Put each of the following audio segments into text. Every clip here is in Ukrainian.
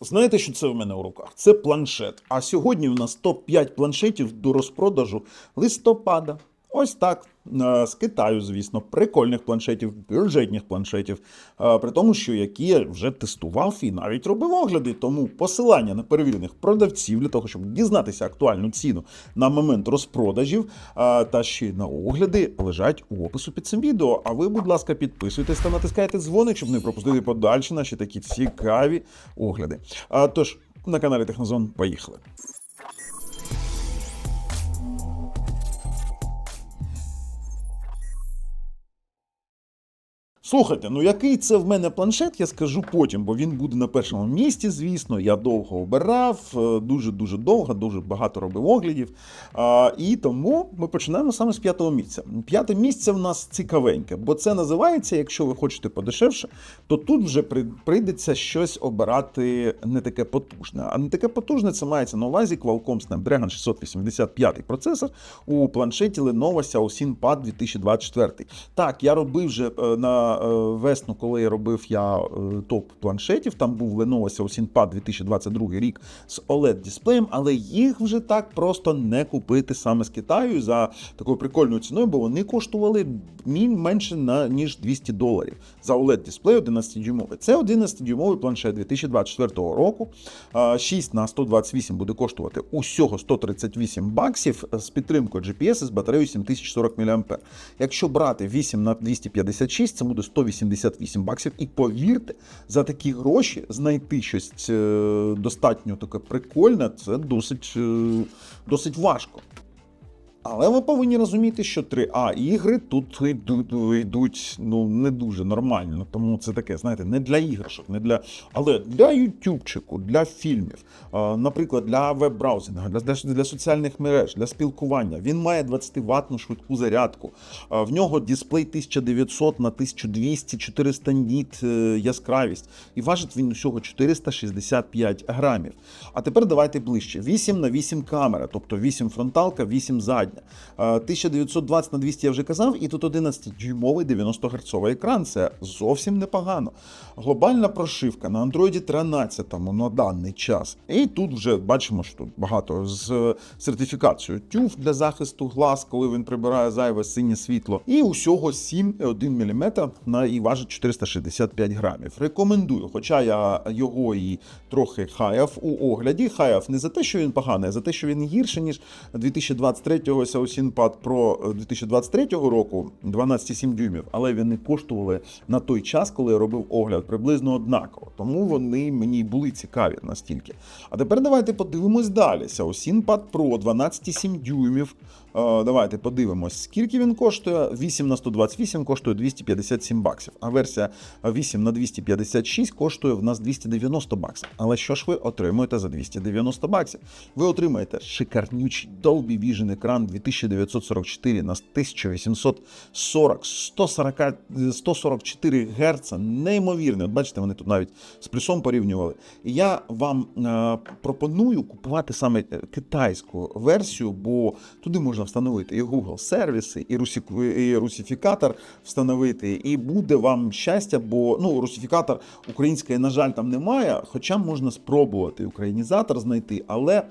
Знаєте, що це в мене у руках? Це планшет. А сьогодні у нас топ-5 планшетів до розпродажу листопада. Ось так. Е, З Китаю, звісно, прикольних планшетів, бюджетних планшетів. Е, При тому, що які я вже тестував і навіть робив огляди. Тому посилання на перевірених продавців для того, щоб дізнатися актуальну ціну на момент розпродажів е, та ще на огляди лежать у опису під цим відео. А ви, будь ласка, підписуйтесь та натискайте дзвоник, щоб не пропустити подальші наші такі цікаві огляди. Тож на каналі Технозон поїхали. Слухайте, ну який це в мене планшет, я скажу потім, бо він буде на першому місці, звісно. Я довго обирав, дуже-дуже довго, дуже багато робив оглядів. І тому ми починаємо саме з п'ятого місця. П'яте місце в нас цікавеньке, бо це називається, якщо ви хочете подешевше, то тут вже прийдеться щось обирати не таке потужне. А не таке потужне це мається на увазі Qualcomm Snapdragon 685 процесор у планшеті Lenovo Xiaoxin Pad 2024. Так, я робив вже е, на весну, коли робив я е, топ планшетів. Там був Lenovo Xiaoxin Pad 2022 рік з OLED дисплеєм, але їх вже так просто не купити саме з Китаю за такою прикольною ціною, бо вони коштували менше на ніж 200 доларів за OLED дисплей 11 дюймовий. Це 11 дюймовий планшет 2024 року. 6 на 128 буде коштувати усього 138 баксів з підтримкою GPS з батареєю 7040 мА. Якщо брати 8 на 256, це буде 188 баксів. І повірте, за такі гроші знайти щось е, достатньо таке прикольне, це досить, е, досить важко. Але ви повинні розуміти, що 3А ігри тут йдуть, ну не дуже нормально. Тому це таке, знаєте, не для іграшок, не для. Але для ютубчику, для фільмів, наприклад, для веб-браузингу, для, для, для соціальних мереж, для спілкування. Він має 20 ватну швидку зарядку. В нього дисплей 1900 на 1200 400 ніт е, яскравість. І важить він усього 465 грамів. А тепер давайте ближче: 8 на 8 камера, тобто 8 фронталка, 8 задня. Е, 1920 на 200 я вже казав, і тут 11-дюймовий 90 герцовий екран. Це зовсім непогано. Глобальна прошивка на Android 13 на даний час. І тут вже бачимо, що тут багато з сертифікацією TÜV для захисту глаз, коли він прибирає зайве синє світло. І усього 7,1 мм на і важить 465 грамів. Рекомендую, хоча я його і трохи хаяв у огляді. Хаяв не за те, що він поганий, а за те, що він гірше, ніж 2023-го Сінпад про Pro 2023 року 12,7 дюймів, але вони коштували на той час, коли я робив огляд, приблизно однаково. Тому вони мені були цікаві настільки. А тепер давайте подивимось далі. Xiaoxin Pad Pro 12,7 дюймів. Е, Давайте подивимось, скільки він коштує. 8 на 128 коштує 257 баксів, а версія 8 на 256 коштує в нас 290 баксів. Але що ж ви отримуєте за 290 баксів? Ви отримаєте шикарнючий Dolby Vision екран 2944 на 1840 140, 144 Гц. Неймовірний. От бачите, вони тут навіть з плюсом порівнювали. Я вам е, пропоную купувати саме китайську версію, бо туди можна встановити і Google сервіси, і, і русифікатор встановити, і буде вам щастя, бо ну русифікатор української, на жаль, там немає, хоча можна спробувати українізатор знайти, але.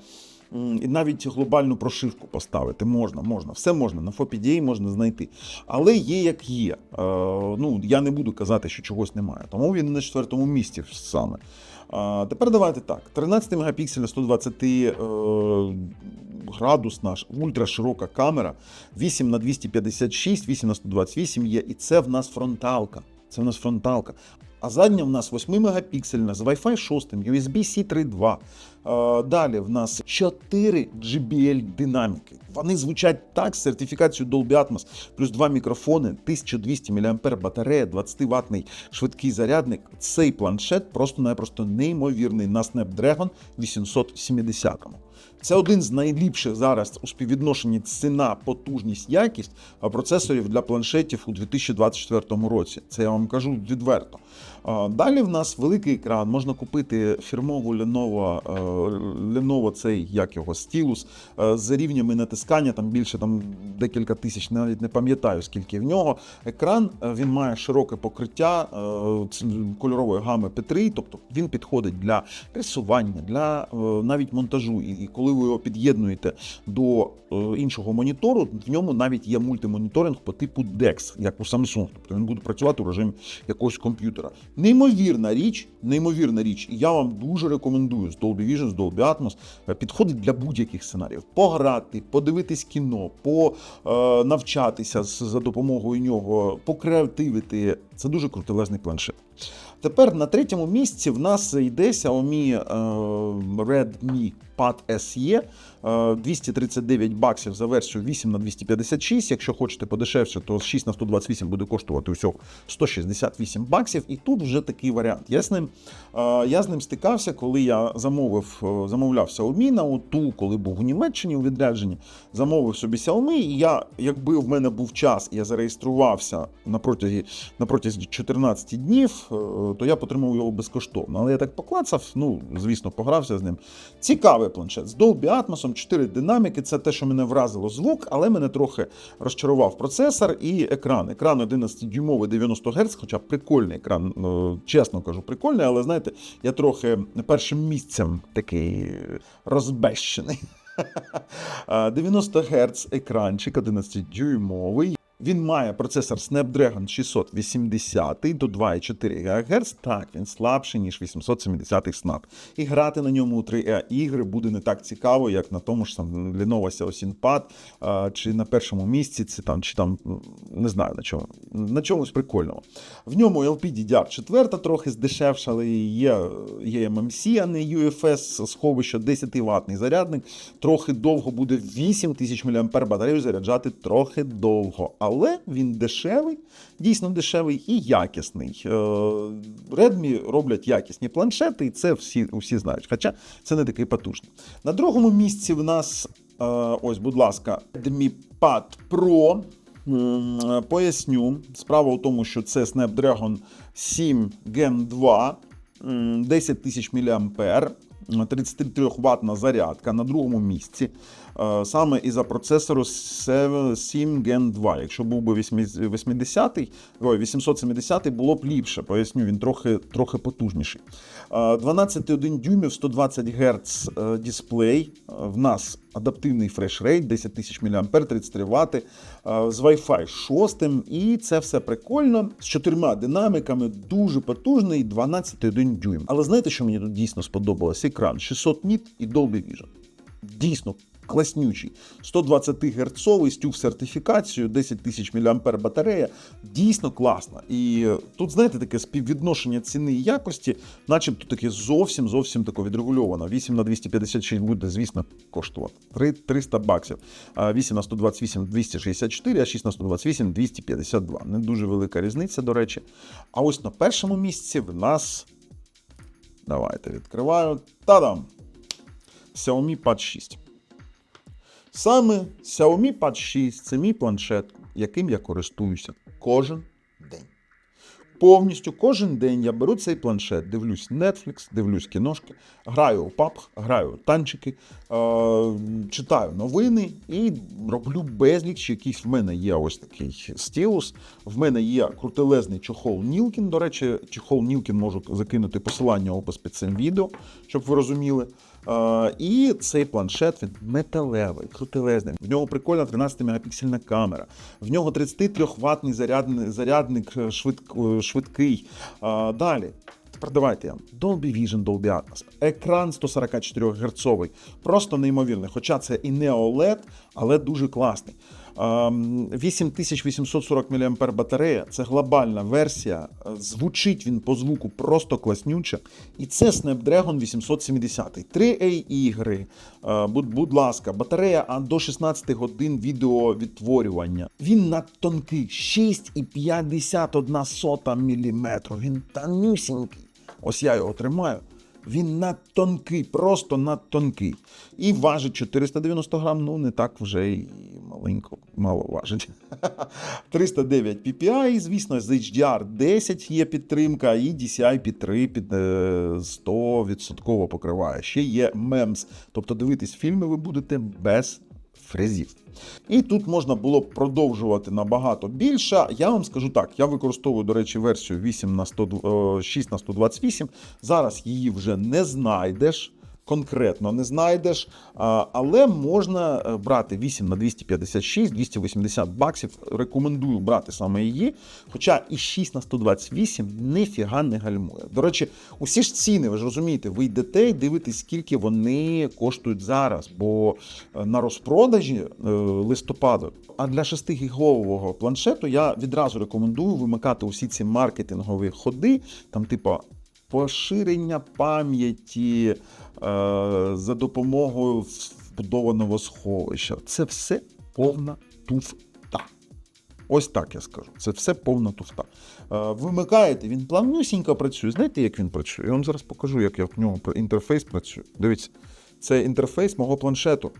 І навіть глобальну прошивку поставити можна, можна, все можна. На FOPDA можна знайти. Але є як є. Е, ну, я не буду казати, що чогось немає. Тому він на четвертому місці саме. А, тепер давайте так: 13 мегапіксель 120 е, градусна ультраширока камера, 8 на 256, 8 на 128 є, і це в нас фронталка. Це в нас фронталка. А задня в нас 8 мегапіксельна з Wi-Fi 6, USB-C 3.2. Е, Далі в нас 4 JBL динаміки. Вони звучать так з сертифікацією Dolby Atmos, плюс два мікрофони, 1200 мАh батарея, 20-ваттний швидкий зарядник. Цей планшет просто-напросто неймовірний на Snapdragon 870. Це один з найліпших зараз у співвідношенні ціна, потужність, якість процесорів для планшетів у 2024 році. Це я вам кажу відверто. Далі в нас великий екран. Можна купити фірмову Lenovo, е, Lenovo цей, як його, Stylus, е, з рівнями натискання, там більше там декілька тисяч, навіть не пам'ятаю, скільки в нього. Екран е, він має широке покриття кольорової гами P3, тобто він підходить для рисування, для навіть монтажу. І, коли ви його під'єднуєте до іншого монітору, в ньому навіть є мультимоніторинг по типу DeX, як у Samsung. Тобто він буде працювати у режимі якогось комп'ютера. Неймовірна річ, неймовірна річ. І я вам дуже рекомендую з Dolby Vision, з Dolby Atmos. е, Підходить для будь-яких сценаріїв. Пограти, подивитись кіно, по е, за допомогою нього, покреативити. Це дуже крутелезний планшет. Тепер на третьому місці в нас йде Xiaomi е, Redmi Pad SE. е, 239 баксів за версію 8 на 256. Якщо хочете подешевше, то 6 на 128 буде коштувати усього 168 баксів. І тут вже такий варіант. Я з ним, е, я з ним стикався, коли я замовив, е, замовляв Xiaomi на оту, коли був у Німеччині у відрядженні, замовив собі Xiaomi, і я, якби в мене був час, і я зареєструвався на протязі, на протязі 14 днів, е, то я потримав його безкоштовно. Але я так поклацав, ну, звісно, погрався з ним. Цікавий планшет з Dolby Atmos, 4 динаміки. Це те, що мене вразило звук, але мене трохи розчарував процесор і екран. Екран 11-дюймовий 90 Гц, хоча прикольний екран, ну, чесно кажу, прикольний, але знаєте, я трохи першим місцем такий розбещений. 90 Гц екранчик 11-дюймовий. Він має процесор Snapdragon 680 до 2,4 ГГц. Так, він слабший, ніж 870 Snap. І грати на ньому у 3 ігри буде не так цікаво, як на тому ж там Lenovo Pad, чи на першому місці, це там, чи там не знаю на чому. На чомусь прикольному. В ньому LPDDR4 трохи здешевша, але є, є MMC, а не UFS, сховище 10 ватний зарядник. Трохи довго буде 8000 мАh батарею заряджати трохи довго. Але він дешевий, дійсно дешевий і якісний. Е, Redmi роблять якісні планшети, і це всі, всі знають. Хоча це не такий потужний. На другому місці в нас, е, ось, будь ласка, Redmi Pad Pro. Е, Поясню. Справа у тому, що це Snapdragon 7 Gen 2, 10 тисяч мАh, 33 ватна зарядка на другому місці. Е, Саме із-за процесору 7 Gen 2. Якщо був би 80-й, ой, 870 було б ліпше. Поясню, він трохи, трохи потужніший. Е, 12,1 дюймів, 120 Гц е, дисплей. Е, В нас адаптивний фреш-рейт, 10 тисяч мАh, 33 Вт, е, з Wi-Fi 6, і це все прикольно. З чотирма динаміками, дуже потужний, 12,1 дюйм. Але знаєте, що мені тут дійсно сподобалось? Екран 600 ніт і Dolby Vision. Дійсно. Класнючий, 120 герцовий з тюф сертифікацією, 10 тисяч мАh батарея. Дійсно класно. І е, тут, знаєте, таке співвідношення ціни і якості, начебто таке зовсім зовсім таке відрегульовано. 8 на 256 буде, звісно, коштувати. Три- 300 баксів. 8 на 128 264, а 6 на 128 252. Не дуже велика різниця, до речі. А ось на першому місці в нас. Давайте відкриваю. Та-дам! Xiaomi Pad 6. Саме Xiaomi Pad 6 це мій планшет, яким я користуюся кожен день. Повністю кожен день я беру цей планшет, дивлюсь Netflix, дивлюсь кіношки, граю у PUBG, граю у танчики, е- читаю новини і роблю безліч якийсь в мене є ось такий стілус. В мене є крутелезний чохол Нілкін. До речі, чохол Нілкін можу закинути посилання опис під цим відео, щоб ви розуміли. І цей планшет він металевий, крутелезний. В нього прикольна 13-мегапіксельна камера. В нього 33 ватний зарядник, зарядник е, швид, е, швидкий. Далі. Тепер давайте. Dolby Vision, Dolby Atmos. Екран 144 герцовий. Просто неймовірний. Хоча це і не OLED, але дуже класний. Ем, 8840 мАh батарея це глобальна версія. Звучить він по звуку просто класнюче. І це Snapdragon 870. 3A ігри. Е, Будь, будь ласка, батарея до 16 годин відеовідтворювання. Він надтонкий, 6,51 мм. Він тонюсінький. Ось я його тримаю. Він надтонкий, просто надтонкий. І важить 490 грам, ну не так вже і маленько, мало важить. 309 PPI, звісно, з HDR 10 є підтримка, і DCI P3 під е, 100% покриває. Ще є MEMS, тобто дивитись фільми ви будете без фрезів. І тут можна було б продовжувати набагато більше. Я вам скажу так: я використовую, до речі, версію 8 на 100, е, 6 на 128. Зараз її вже не знайдеш. Конкретно не знайдеш, але можна е, брати 8 на 256, 280 баксів. Рекомендую брати саме її. Хоча і 6 на 128 ніфіга не гальмує. До речі, усі ж ціни, ви ж розумієте, ви йдете і дивитесь, скільки вони коштують зараз. Бо е, на розпродажі е, листопаду. А для 6-гігового планшету я відразу рекомендую вимикати усі ці маркетингові ходи, там, типу, поширення пам'яті за допомогою вбудованого сховища. Це все повна туфта. Ось так я скажу. Це все повна туфта. Е, вимикаєте, він плавнюсінько працює. Знаєте, як він працює? Я вам зараз покажу, як я в нього інтерфейс працює. Дивіться, це інтерфейс мого планшету.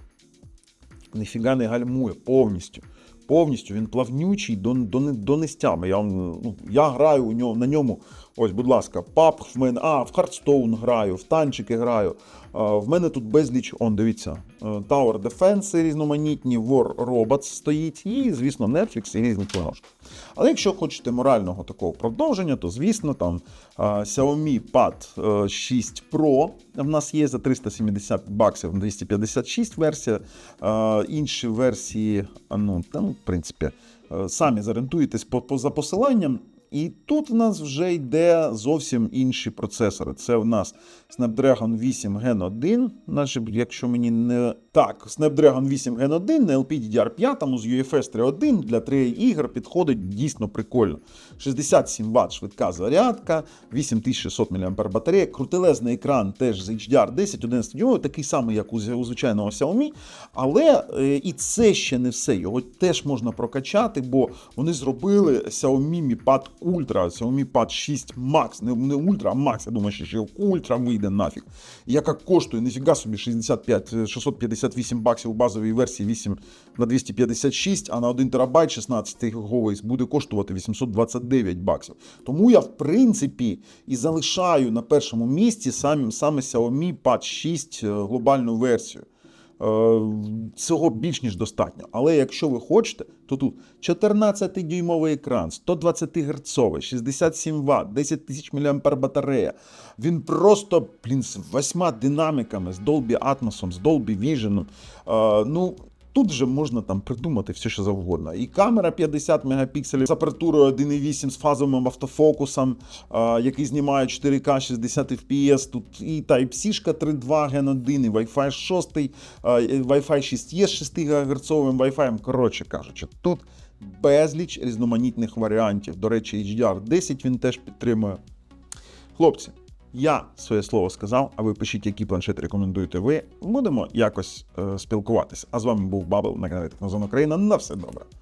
Ніфіга не гальмує повністю. Повністю він плавнючий до, до, до нестями. Я, ну, я граю у ньому, на ньому. Ось, будь ласка, пап в мене. А, в Hearthstone граю, в танчики граю. А, в мене тут безліч, он, дивіться, е, Tower Defense різноманітні, War Robots стоїть, і, звісно, Netflix і різні кіношки. Але якщо хочете морального такого продовження, то звісно, там Xiaomi Pad е, 6 Pro в нас є за 370 баксів 256 версія. Інші версії, ну, там, в принципі, е, самі зорієнтуєтесь по, по за посиланням. І тут в нас вже йде зовсім інші процесори. Це в нас Snapdragon 8 Gen 1, наче, якщо мені не так, Snapdragon 8 Gen 1 на LPDDR5 з UFS 3.1 для 3 ігор підходить дійсно прикольно. 67 Вт швидка зарядка, 8600 мАh батарея, крутелезний екран теж з HDR 10, 11 дюймовий, такий самий, як у, у звичайного Xiaomi. Але е, і це ще не все. Його теж можна прокачати, бо вони зробили Xiaomi Mi Pad Ultra, Xiaomi Pad 6 Max, не, не Ultra, а Max. Я думаю, що ще Ultra вийде нафіг. Яка коштує ніфіга собі 65, 658 баксів у базовій версії 8 на 256, а на 1 терабайт 16 гіговий буде коштувати 829 баксів. Тому я, в принципі, і залишаю на першому місці сам, саме Xiaomi Pad 6 е, глобальну версію. Е, Цього більш ніж достатньо. Але якщо ви хочете, то тут 14-дюймовий екран, 120 Гц, 67 Вт, 10 тисяч мА батарея. Він просто блін, з восьма динаміками, з Dolby Atmos, з Dolby Vision. Е, Ну, Тут вже можна там придумати все, що завгодно. І камера 50 мегапікселів з апертурою 1.8 з фазовим автофокусом, а, який знімає 4К 60 FPS. Тут і Type-C 3.2 Gen 1, і Wi-Fi 6, а, Wi-Fi 6 є з 6 ГГц Wi-Fi. Коротше кажучи, тут безліч різноманітних варіантів. До речі, HDR 10 він теж підтримує. Хлопці, я своє слово сказав, а ви пишіть, які планшети рекомендуєте ви. Будемо якось е, спілкуватися. А з вами був Бабл на каналі Технозон Україна. На все добре.